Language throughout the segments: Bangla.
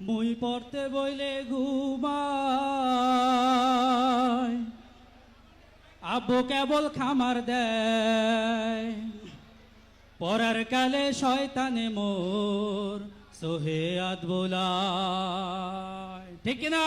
মুই পড়তে বইলে ঘুমায় আব্বু কেবল খামার দেয়। পড়ার কালে শয়তানে মোর সোহে আদ বোলায় ঠিক না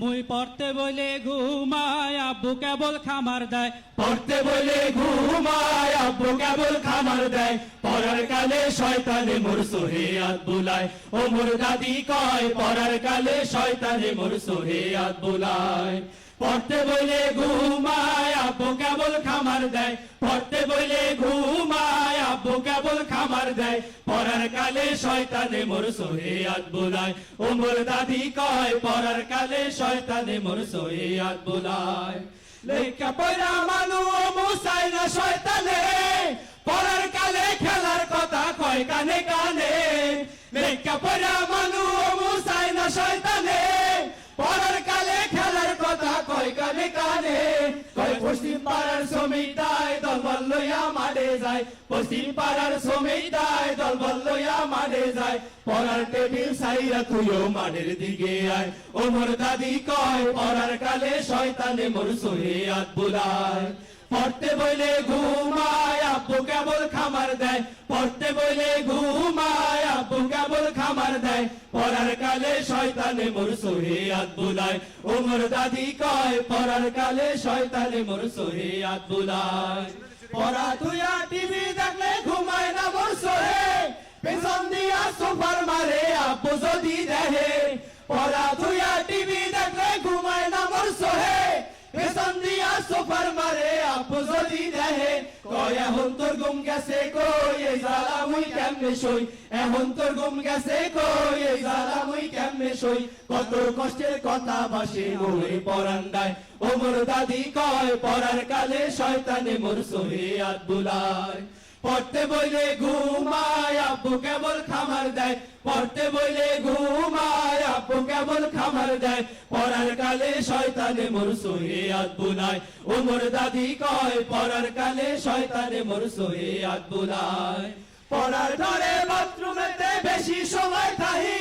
মুই পড়তে বইলে ঘুমায়, আব্বু কেবল খামার দেয়। পড়তে বলে ঘুমায়, আব্বু কেবল খামার দেয়। পড়ার কালে শয়তানে মোর সোহে আত বুলায়। ও মোর দাদি কয়, পড়ার কালে শয়তানে মোর সোহে আত বুলায়। পড়তে বলে ঘুমায়, আব্বু কেবল খামার দেয়। পড়তে বলে ঘুমায় আব্বু কেবল খামার দেয়। পড়ার কালে শয়তানে মোর সোহে আত বুলায়। ও মোর দাদি কয় পড়ার কালে শয়তানে মোর সোহে আত বুলায়। লেখা পয়রা মানু মুসাই না শয়তানে। পড়ার কালে খেলার কথা কয় কানে কানে। লেখা পয়রা মানু মুসাই না শয়তানে। পড়ার কালে খেলার কথা কয় কানে কানে। কয় পশ্চিম পাড়ার যায়। পশ্চিম পাড়ার লইয়া মাঠে যায়। পড়ার টেবিল সাইরা তুইও মাঠের দিকে আয়। ও মোর দাদি কয়, পড়ার কালে শয়তানে মোর সোহে আত বুলায়। পড়তে বইলে ঘুমায়, আব্বু কেবল খামার দেয়। পড়তে বইলে ঘুমায়, আব্বু কেবল খামার দেয়। পড়ার কালে শয়তানে মোর সোহে আত বুলায় ও মোর দাদি কয় পড়ার কালে শয়তানে মোর সোহে আত বুলায় পড়া তুইয়া টিভি দেখলে ঘুমায় না মোর সোহে পেছন দিয়া সোফার মারে, আব্বু যদি দেহে পড়া তুইয়া টিভি দেখলে ঘুমায় না মোর সোহে পেছন দিয়া আব্বু যদি দেহে কয়, এখন তোর গুম গেছে কই? এই জ্বালা মুই কেমনে সই? এখন তোর ঘুম গেছে কই? এই জ্বালা মুই কেমনে সই? কত কষ্টের কথা বাসে মোরে পরান্দায় ও মোর দাদি কয় পড়ার কালে শয়তানে মোর সোহে বুলায় পড়তে বইলে ঘুমায়, আব্বু কেবল খামার দেয়। পড়তে বইলে ঘুমায়, আব্বু কেবল খামার দেয়। পড়ার কালে শয়তানে মোর সোহে আত বুলায় ও মোর দাদি কয়, পড়ার কালে শয়তানে মোর সোহে আত বুলায় পড়ার ঘরে বাথরুমেতে বেশি সময় থাহি।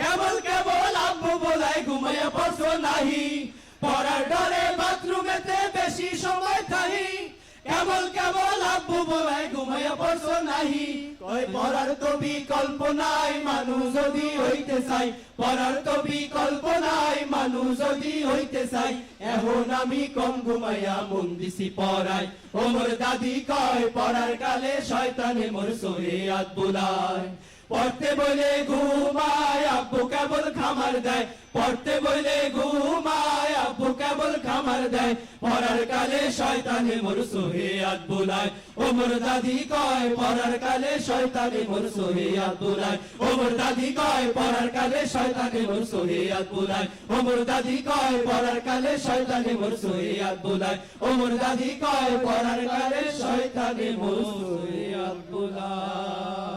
কেবল কেবল আব্বু বলায়, ঘুমাইয়া পড়ছো নাহি। পড়ার ঘরে বাথরুমেতে বেশি সময় কেবল কেবল আব্বু বলায় ঘুমাইয়া পড়ছো নাহি। কয় পড়ার তো বিকল্প নাই, মানুষ যদি হইতে চাই। পড়ার তো বিকল্প নাই, মানুষ যদি হইতে চাই। এখন আমি কম ঘুমাইয়া মন দিছি পড়াই ও মোর দাদি কয়, পড়ার কালে শয়তানে মোর সোহে আত বুলায়। পড়তে বলে ঘুমায়, আব্বু কেবল খামার দেয়। পড়তে বলে ঘুমায় কেবল দেয়। পড়ার কালে শয়তানে মোর সোহে আত বুলায় ও মোর দাদি কয় পড়ার কালে শয়তানে মোর সোহে আত বুলায় ও মোর দাদি কয় পড়ার কালে শয়তানে মোর সোহে আত বুলায় ও মোর দাদি কয় পড়ার কালে শয়তানে মোর সোহে আত বুলায় ও মোর দাদি কয় পড়ার কালে শয়তানে মোর সোহে আত বুলায়